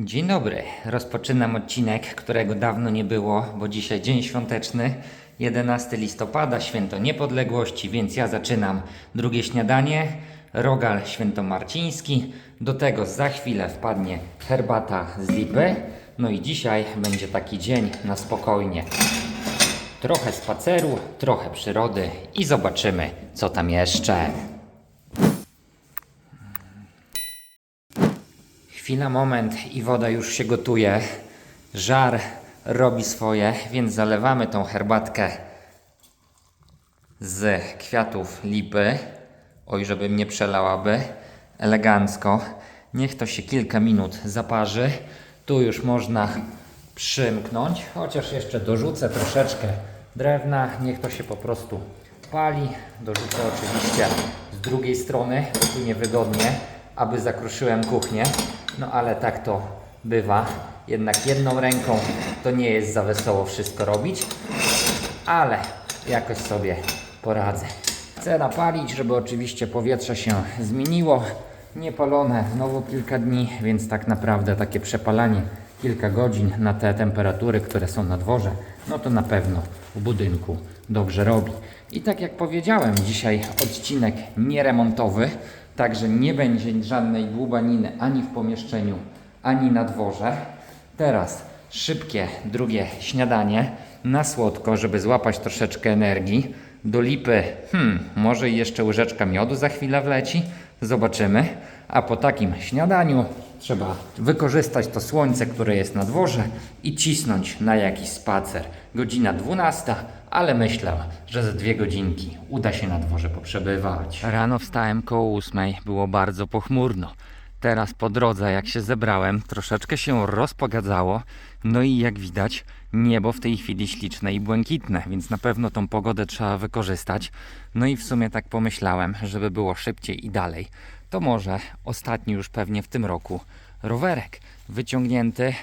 Dzień dobry. Rozpoczynam odcinek, którego dawno nie było, bo dzisiaj dzień świąteczny, 11 listopada, święto niepodległości, więc ja zaczynam drugie śniadanie, rogal świętomarciński, do tego za chwilę wpadnie herbata z lipy, no i dzisiaj będzie taki dzień na spokojnie. Trochę spaceru, trochę przyrody i zobaczymy, co tam jeszcze. Chwila, moment i woda już się gotuje. Żar robi swoje, więc zalewamy tą herbatkę z kwiatów lipy. Oj, żeby mnie przelałaby. Elegancko. Niech to się kilka minut zaparzy. Tu już można przymknąć, chociaż jeszcze dorzucę troszeczkę drewna. Niech to się po prostu pali. Dorzucę oczywiście z drugiej strony, tu niewygodnie, aby zakruszyłem kuchnię. No ale tak to bywa. Jednak jedną ręką to nie jest za wesoło wszystko robić, ale jakoś sobie poradzę. Chcę napalić, żeby oczywiście powietrze się zmieniło. Niepalone znowu kilka dni, więc tak naprawdę takie przepalanie kilka godzin na te temperatury, które są na dworze, no to na pewno w budynku dobrze robi. I tak jak powiedziałem, dzisiaj odcinek nieremontowy, także nie będzie żadnej dłubaniny ani w pomieszczeniu, ani na dworze. Teraz szybkie drugie śniadanie na słodko, żeby złapać troszeczkę energii. Do lipy, hmm, może jeszcze łyżeczka miodu za chwilę wleci. Zobaczymy. A po takim śniadaniu trzeba wykorzystać to słońce, które jest na dworze i cisnąć na jakiś spacer. Godzina 12, ale myślę, że za dwie godzinki uda się na dworze poprzebywać. Rano wstałem koło ósmej, było bardzo pochmurno. Teraz po drodze, jak się zebrałem, troszeczkę się rozpogadzało. No i jak widać, niebo w tej chwili śliczne i błękitne, więc na pewno tą pogodę trzeba wykorzystać. No i w sumie tak pomyślałem, żeby było szybciej i dalej. To może ostatni już pewnie w tym roku rowerek wyciągnięty,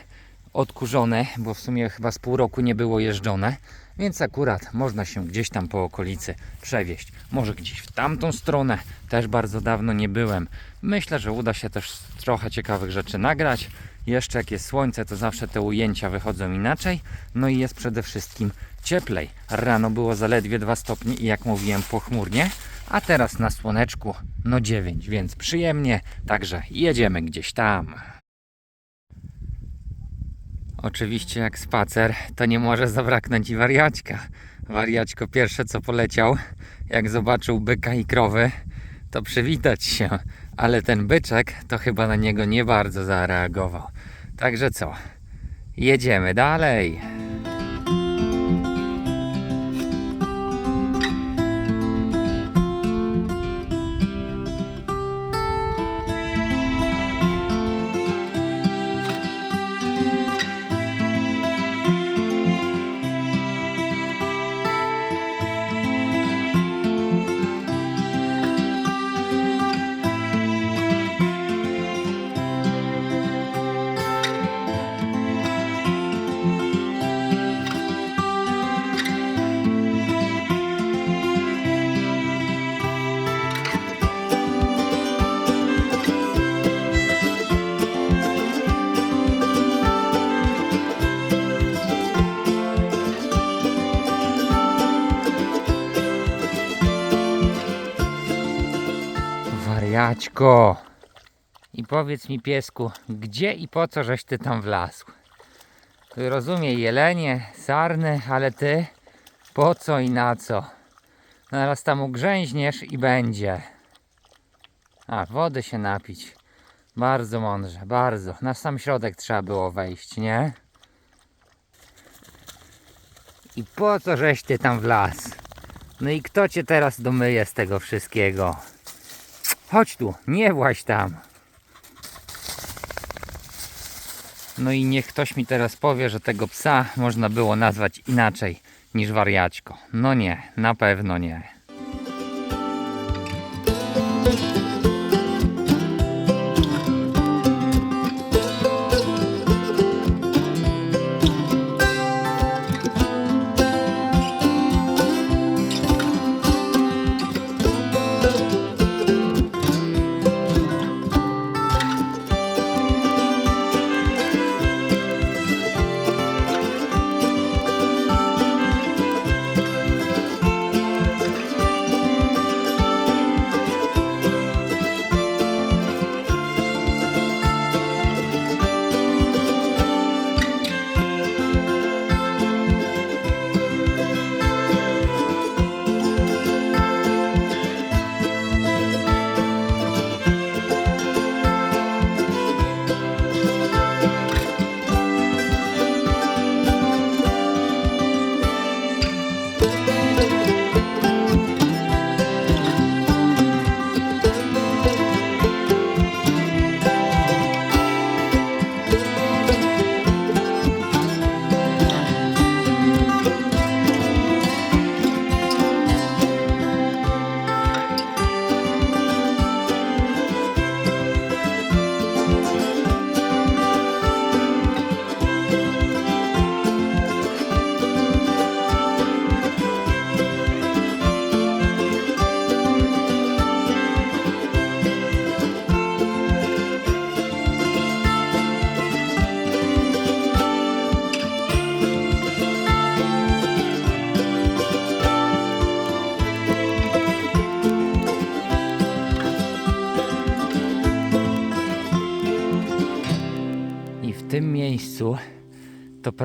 odkurzony, bo w sumie chyba z pół roku nie było jeżdżone. Więc akurat można się gdzieś tam po okolicy przewieźć. Może gdzieś w tamtą stronę, też bardzo dawno nie byłem. Myślę, że uda się też trochę ciekawych rzeczy nagrać. Jeszcze jak jest słońce, to zawsze te ujęcia wychodzą inaczej. No i jest przede wszystkim cieplej. Rano było zaledwie 2 stopnie i jak mówiłem pochmurnie, a teraz na słoneczku no 9, więc przyjemnie. Także jedziemy gdzieś tam. Oczywiście jak spacer, to nie może zabraknąć i wariaćka. Wariaćko pierwsze co poleciał, jak zobaczył byka i krowy, to przywitać się. Ale ten byczek to chyba na niego nie bardzo zareagował. Także co? Jedziemy dalej. Wariaćko. I powiedz mi piesku, gdzie i po co żeś ty tam wlazł? Rozumiem jelenie, sarny, ale ty po co i na co? Zaraz tam ugrzęźniesz i będzie. A, wody się napić. Bardzo mądrze, bardzo. Na sam środek trzeba było wejść, nie? I po co żeś ty tam wlazł? No i kto cię teraz domyje z tego wszystkiego? Chodź tu, nie właź tam. No i niech ktoś mi teraz powie, że tego psa można było nazwać inaczej niż wariaćko. No nie, na pewno nie.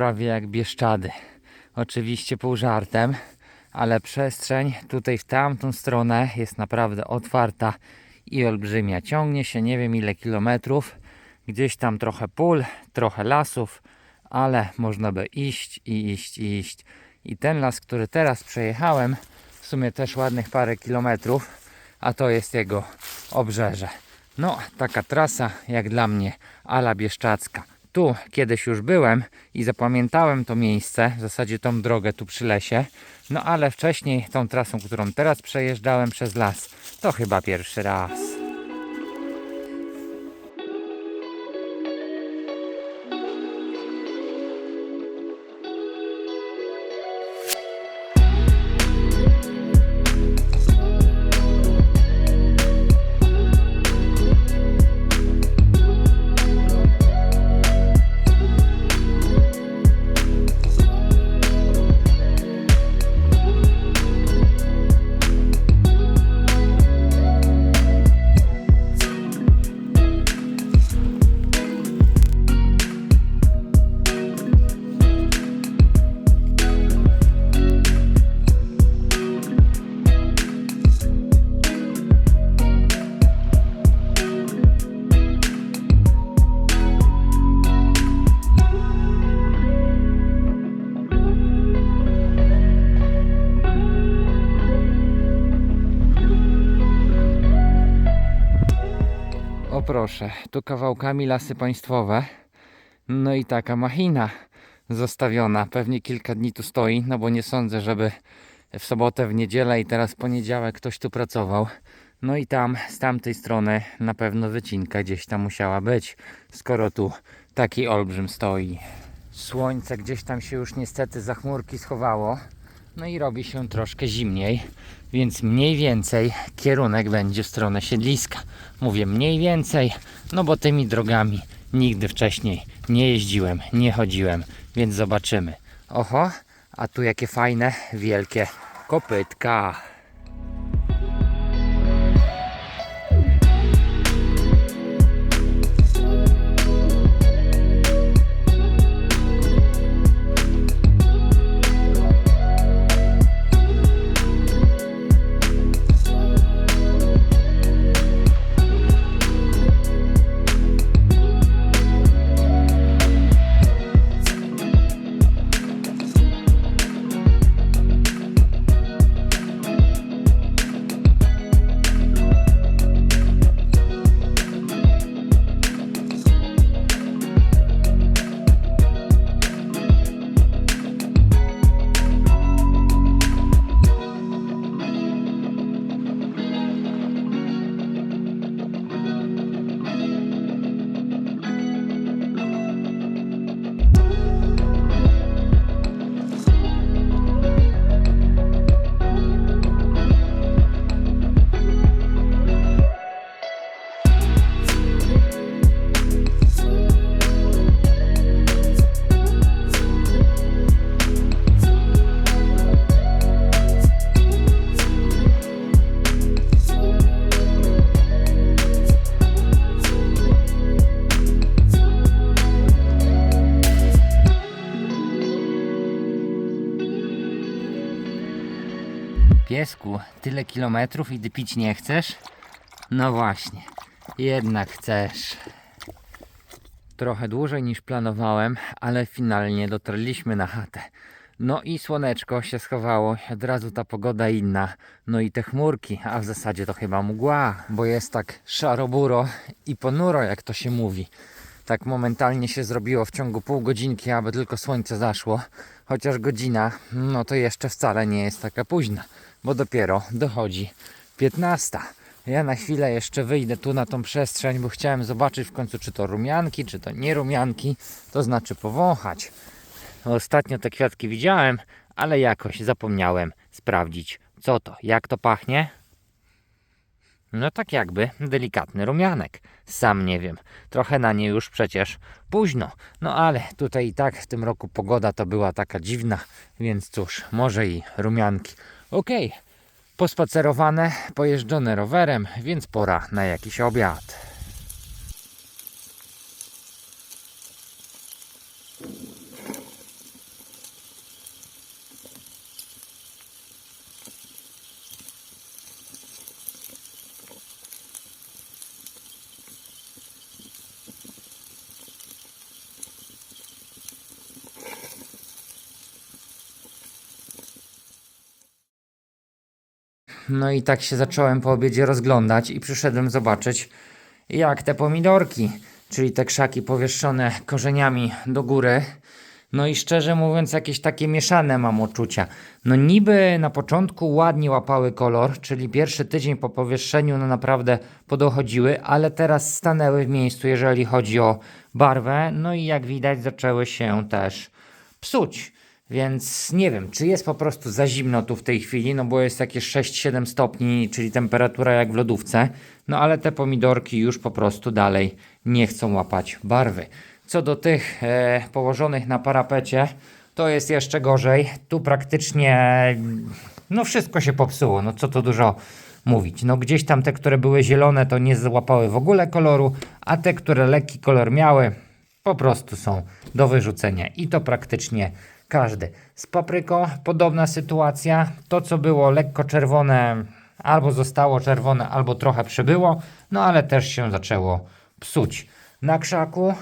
Prawie jak Bieszczady. Oczywiście pół żartem, ale przestrzeń tutaj w tamtą stronę jest naprawdę otwarta i olbrzymia. Ciągnie się nie wiem ile kilometrów. Gdzieś tam trochę pól, trochę lasów, ale można by iść i iść i iść. I ten las, który teraz przejechałem, w sumie też ładnych parę kilometrów, a to jest jego obrzeże. No, taka trasa jak dla mnie, ala bieszczacka. Tu kiedyś już byłem i zapamiętałem to miejsce, w zasadzie tą drogę tu przy lesie. No ale wcześniej tą trasą, którą teraz przejeżdżałem przez las, to chyba pierwszy raz. Proszę, tu kawałkami lasy państwowe. No i taka machina zostawiona. Pewnie kilka dni tu stoi, no bo nie sądzę, żeby w sobotę, w niedzielę i teraz poniedziałek ktoś tu pracował. No i tam, z tamtej strony na pewno wycinka gdzieś tam musiała być, skoro tu taki olbrzym stoi. Słońce gdzieś tam się już niestety za chmurki schowało. No i robi się troszkę zimniej, więc mniej więcej kierunek będzie w stronę siedliska. Mówię mniej więcej, no bo tymi drogami nigdy wcześniej nie jeździłem, nie chodziłem, więc zobaczymy. Oho, a tu jakie fajne, wielkie kopytka. Tyle kilometrów i ty pić nie chcesz? No właśnie, jednak chcesz. Trochę dłużej niż planowałem, ale finalnie dotarliśmy na chatę. No i słoneczko się schowało, od razu ta pogoda inna. No i te chmurki, a w zasadzie to chyba mgła, bo jest tak szaro-buro i ponuro, jak to się mówi. Tak momentalnie się zrobiło w ciągu pół godzinki, aby tylko słońce zaszło. Chociaż godzina, no to jeszcze wcale nie jest taka późna, bo dopiero dochodzi 15. Ja na chwilę jeszcze wyjdę tu na tą przestrzeń, bo chciałem zobaczyć w końcu, czy to rumianki, czy to nie rumianki, to znaczy powąchać. Ostatnio te kwiatki widziałem, ale jakoś zapomniałem sprawdzić, co to, jak to pachnie. No tak jakby delikatny rumianek. Sam nie wiem. Trochę na nie już przecież późno. No ale tutaj i tak w tym roku pogoda to była taka dziwna, więc cóż, może i rumianki. Okej, pospacerowane, pojeżdżone rowerem, więc pora na jakiś obiad. No i tak się zacząłem po obiedzie rozglądać i przyszedłem zobaczyć, jak te pomidorki, czyli te krzaki powieszone korzeniami do góry. No i szczerze mówiąc, jakieś takie mieszane mam uczucia. No niby na początku ładnie łapały kolor, czyli pierwszy tydzień po powieszeniu no naprawdę podochodziły, ale teraz stanęły w miejscu, jeżeli chodzi o barwę. No i jak widać zaczęły się też psuć. Więc nie wiem, czy jest po prostu za zimno tu w tej chwili, no bo jest jakieś 6-7 stopni, czyli temperatura jak w lodówce. No ale te pomidorki już po prostu dalej nie chcą łapać barwy. Co do tych e, położonych na parapecie, to jest jeszcze gorzej. Tu praktycznie no wszystko się popsuło, no co tu dużo mówić. No gdzieś tam te, które były zielone, to nie złapały w ogóle koloru, a te, które lekki kolor miały, po prostu są do wyrzucenia i to praktycznie każdy. Z papryką podobna sytuacja. To, co było lekko czerwone, albo zostało czerwone, albo trochę przybyło, no ale też się zaczęło psuć. Na krzaku,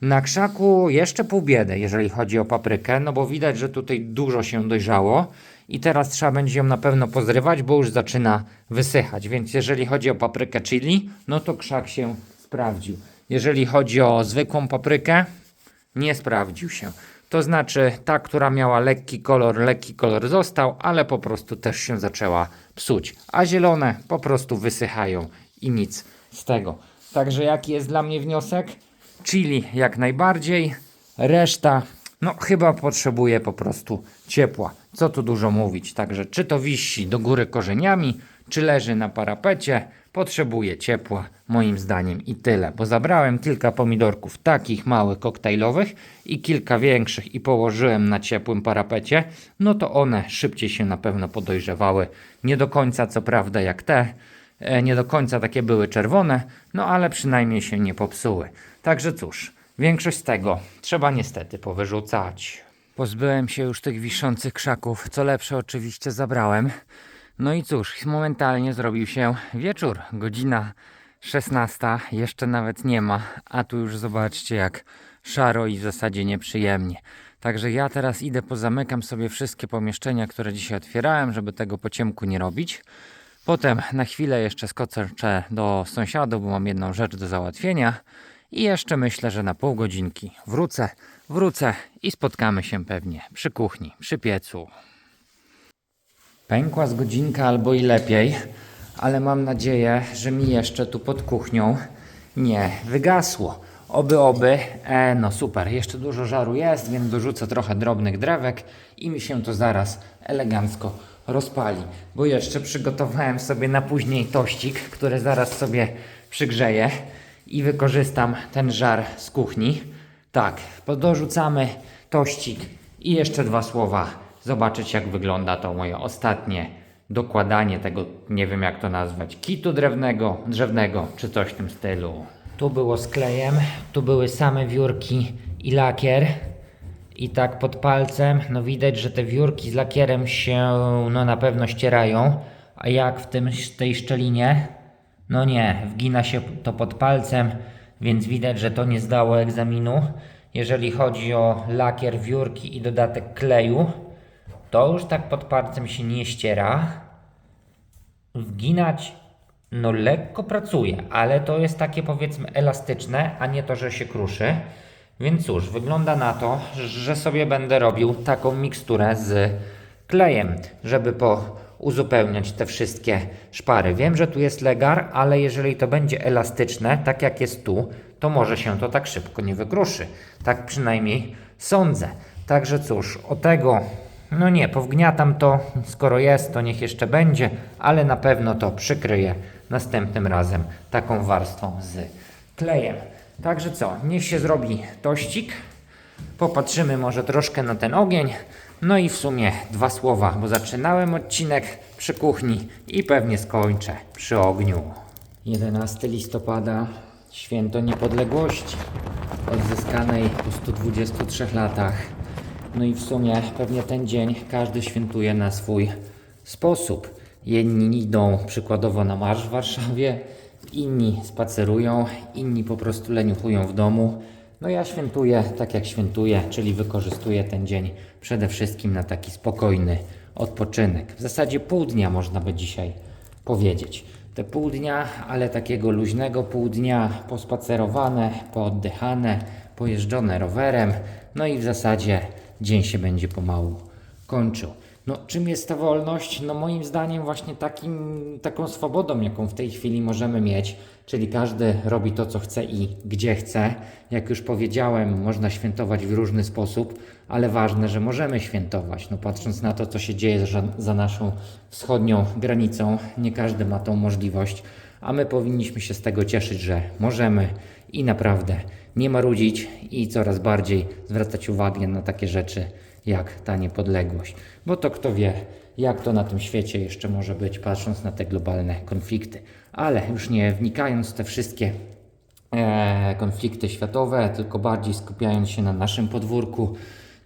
na krzaku jeszcze pół biedy, jeżeli chodzi o paprykę, no bo widać, że tutaj dużo się dojrzało i teraz trzeba będzie ją na pewno pozrywać, bo już zaczyna wysychać. Więc jeżeli chodzi o paprykę chili, no to krzak się sprawdził. Jeżeli chodzi o zwykłą paprykę, nie sprawdził się. To znaczy ta, która miała lekki kolor, lekki kolor został, ale po prostu też się zaczęła psuć. A zielone po prostu wysychają i nic z tego. Także jaki jest dla mnie wniosek? Chili jak najbardziej, reszta no chyba potrzebuje po prostu ciepła. Co tu dużo mówić. Także czy to wisi do góry korzeniami, czy leży na parapecie, potrzebuje ciepła moim zdaniem i tyle. Bo zabrałem kilka pomidorków takich małych koktajlowych i kilka większych i położyłem na ciepłym parapecie, no to one szybciej się na pewno podojrzewały. Nie do końca co prawda jak te, E, nie do końca takie były czerwone, no ale przynajmniej się nie popsuły. Także cóż, większość z tego trzeba niestety powyrzucać. Pozbyłem się już tych wiszących krzaków, co lepsze oczywiście zabrałem. No i cóż, momentalnie zrobił się wieczór, godzina 16, jeszcze nawet nie ma, a tu już zobaczcie jak szaro i w zasadzie nieprzyjemnie. Także ja teraz idę, pozamykam sobie wszystkie pomieszczenia, które dzisiaj otwierałem, żeby tego po ciemku nie robić. Potem na chwilę jeszcze skoczę do sąsiadów, bo mam jedną rzecz do załatwienia. I jeszcze myślę, że na pół godzinki wrócę, wrócę i spotkamy się pewnie przy kuchni, przy piecu. Pękła z godzinka albo i lepiej, ale mam nadzieję, że mi jeszcze tu pod kuchnią nie wygasło. Oby, oby. E, no super, jeszcze dużo żaru jest, więc dorzucę trochę drobnych drewek i mi się to zaraz elegancko rozpali. Bo jeszcze przygotowałem sobie na później tościk, który zaraz sobie przygrzeję i wykorzystam ten żar z kuchni. Tak, dorzucamy tościk i jeszcze dwa słowa. Zobaczyć jak wygląda to moje ostatnie dokładanie tego, nie wiem jak to nazwać, kitu drewnego, drzewnego czy coś w tym stylu. Tu było z klejem, tu były same wiórki i lakier. I tak pod palcem, no widać, że te wiórki z lakierem się no na pewno ścierają. A jak w tym, tej szczelinie? No nie, wgina się to pod palcem, więc widać, że to nie zdało egzaminu. Jeżeli chodzi o lakier, wiórki i dodatek kleju, to już tak pod palcem się nie ściera. Wginać, no lekko pracuje, ale to jest takie powiedzmy elastyczne, a nie to, że się kruszy. Więc cóż, wygląda na to, że sobie będę robił taką miksturę z klejem, żeby po uzupełniać te wszystkie szpary. Wiem, że tu jest legar, ale jeżeli to będzie elastyczne, tak jak jest tu, to może się to tak szybko nie wykruszy. Tak przynajmniej sądzę. Także cóż, o tego, no nie, powgniatam to, skoro jest, to niech jeszcze będzie, ale na pewno to przykryję następnym razem taką warstwą z klejem. Także co, niech się zrobi tościk. Popatrzymy może troszkę na ten ogień. No i w sumie dwa słowa, bo zaczynałem odcinek przy kuchni i pewnie skończę przy ogniu. 11 listopada, święto niepodległości odzyskanej po 123 latach. No i w sumie pewnie ten dzień każdy świętuje na swój sposób. Jedni idą przykładowo na marsz w Warszawie, inni spacerują, inni po prostu leniuchują w domu. No ja świętuję tak jak świętuję, czyli wykorzystuję ten dzień przede wszystkim na taki spokojny odpoczynek. W zasadzie pół dnia można by dzisiaj powiedzieć. Te pół dnia, ale takiego luźnego pół dnia, pospacerowane, pooddychane, pojeżdżone rowerem, no i w zasadzie dzień się będzie pomału kończył. No, czym jest ta wolność? No, moim zdaniem, właśnie takim, taką swobodą, jaką w tej chwili możemy mieć, czyli każdy robi to, co chce i gdzie chce. Jak już powiedziałem, można świętować w różny sposób, ale ważne, że możemy świętować. No, patrząc na to, co się dzieje za, za naszą wschodnią granicą, nie każdy ma tą możliwość, a my powinniśmy się z tego cieszyć, że możemy i naprawdę nie marudzić i coraz bardziej zwracać uwagę na takie rzeczy jak ta niepodległość. Bo to kto wie, jak to na tym świecie jeszcze może być, patrząc na te globalne konflikty. Ale już nie wnikając w te wszystkie e, konflikty światowe, tylko bardziej skupiając się na naszym podwórku,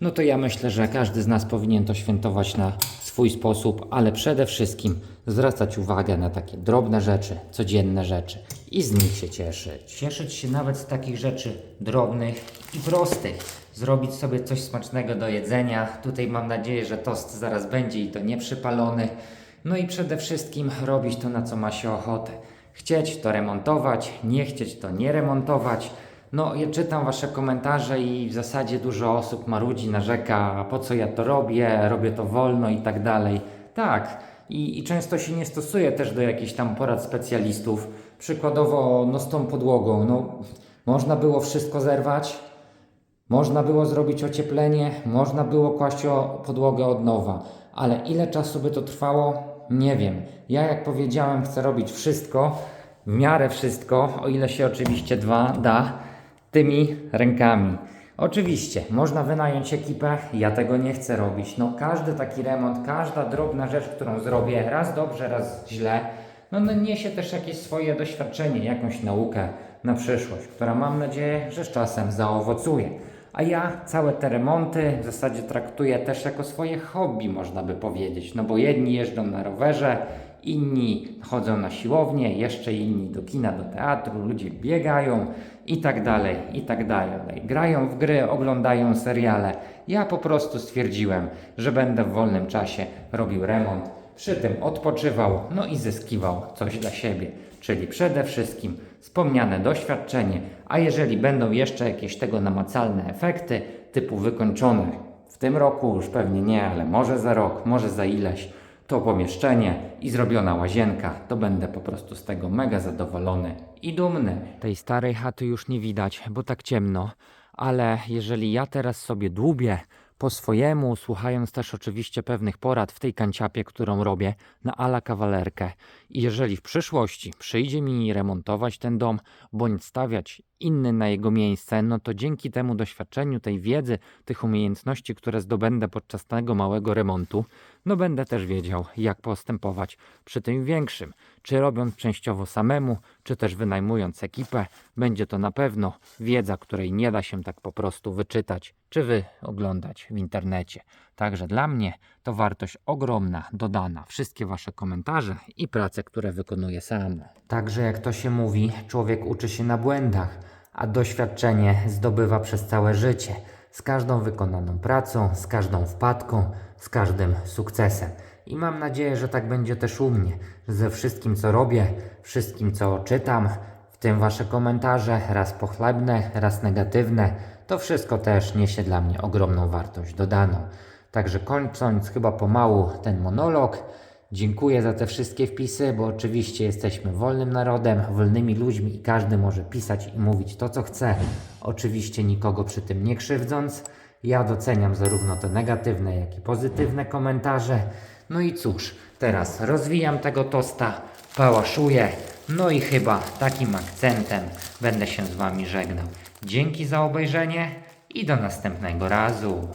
no to ja myślę, że każdy z nas powinien to świętować na swój sposób, ale przede wszystkim zwracać uwagę na takie drobne rzeczy, codzienne rzeczy i z nich się cieszyć. Cieszyć się nawet z takich rzeczy drobnych i prostych. Zrobić sobie coś smacznego do jedzenia. Tutaj mam nadzieję, że tost zaraz będzie i to nie przypalony. No i przede wszystkim robić to, na co ma się ochotę. Chcieć to remontować, nie chcieć to nie remontować. No, ja czytam Wasze komentarze i w zasadzie dużo osób marudzi, narzeka, po co ja to robię, robię to wolno i tak dalej. Tak, i, i często się nie stosuje też do jakichś tam porad specjalistów. Przykładowo, no z tą podłogą, no można było wszystko zerwać, można było zrobić ocieplenie, można było kłaść o podłogę od nowa, ale ile czasu by to trwało? Nie wiem. Ja, jak powiedziałem, chcę robić wszystko, w miarę wszystko, o ile się oczywiście dwa da, tymi rękami. Oczywiście, można wynająć ekipę, ja tego nie chcę robić. No, każdy taki remont, każda drobna rzecz, którą zrobię, raz dobrze, raz źle, no, no niesie też jakieś swoje doświadczenie, jakąś naukę na przyszłość, która mam nadzieję, że z czasem zaowocuje. A ja całe te remonty w zasadzie traktuję też jako swoje hobby, można by powiedzieć. No bo jedni jeżdżą na rowerze, inni chodzą na siłownię, jeszcze inni do kina, do teatru, ludzie biegają i tak dalej, i tak dalej. Grają w gry, oglądają seriale. Ja po prostu stwierdziłem, że będę w wolnym czasie robił remont, przy tym odpoczywał, no i zyskiwał coś dla siebie. Czyli przede wszystkim wspomniane doświadczenie, a jeżeli będą jeszcze jakieś tego namacalne efekty, typu wykończone w tym roku, już pewnie nie, ale może za rok, może za ileś, to pomieszczenie i zrobiona łazienka, to będę po prostu z tego mega zadowolony i dumny. Tej starej chaty już nie widać, bo tak ciemno, ale jeżeli ja teraz sobie dłubię po swojemu, słuchając też oczywiście pewnych porad w tej kanciapie, którą robię na ala kawalerkę. I jeżeli w przyszłości przyjdzie mi remontować ten dom, bądź stawiać inny na jego miejsce, no to dzięki temu doświadczeniu, tej wiedzy, tych umiejętności, które zdobędę podczas tego małego remontu, no będę też wiedział, jak postępować przy tym większym. Czy robiąc częściowo samemu, czy też wynajmując ekipę, będzie to na pewno wiedza, której nie da się tak po prostu wyczytać, czy wy oglądać w internecie. Także dla mnie to wartość ogromna, dodana. Wszystkie wasze komentarze i prace, które wykonuję sam. Także jak to się mówi, człowiek uczy się na błędach, a doświadczenie zdobywa przez całe życie. Z każdą wykonaną pracą, z każdą wpadką, z każdym sukcesem. I mam nadzieję, że tak będzie też u mnie. Ze wszystkim, co robię, wszystkim, co czytam, w tym Wasze komentarze, raz pochlebne, raz negatywne, to wszystko też niesie dla mnie ogromną wartość dodaną. Także kończąc chyba pomału ten monolog, dziękuję za te wszystkie wpisy, bo oczywiście jesteśmy wolnym narodem, wolnymi ludźmi i każdy może pisać i mówić to, co chce. Oczywiście nikogo przy tym nie krzywdząc. Ja doceniam zarówno te negatywne, jak i pozytywne komentarze. No i cóż, teraz rozwijam tego tosta, pałaszuję, no i chyba takim akcentem będę się z Wami żegnał. Dzięki za obejrzenie i do następnego razu.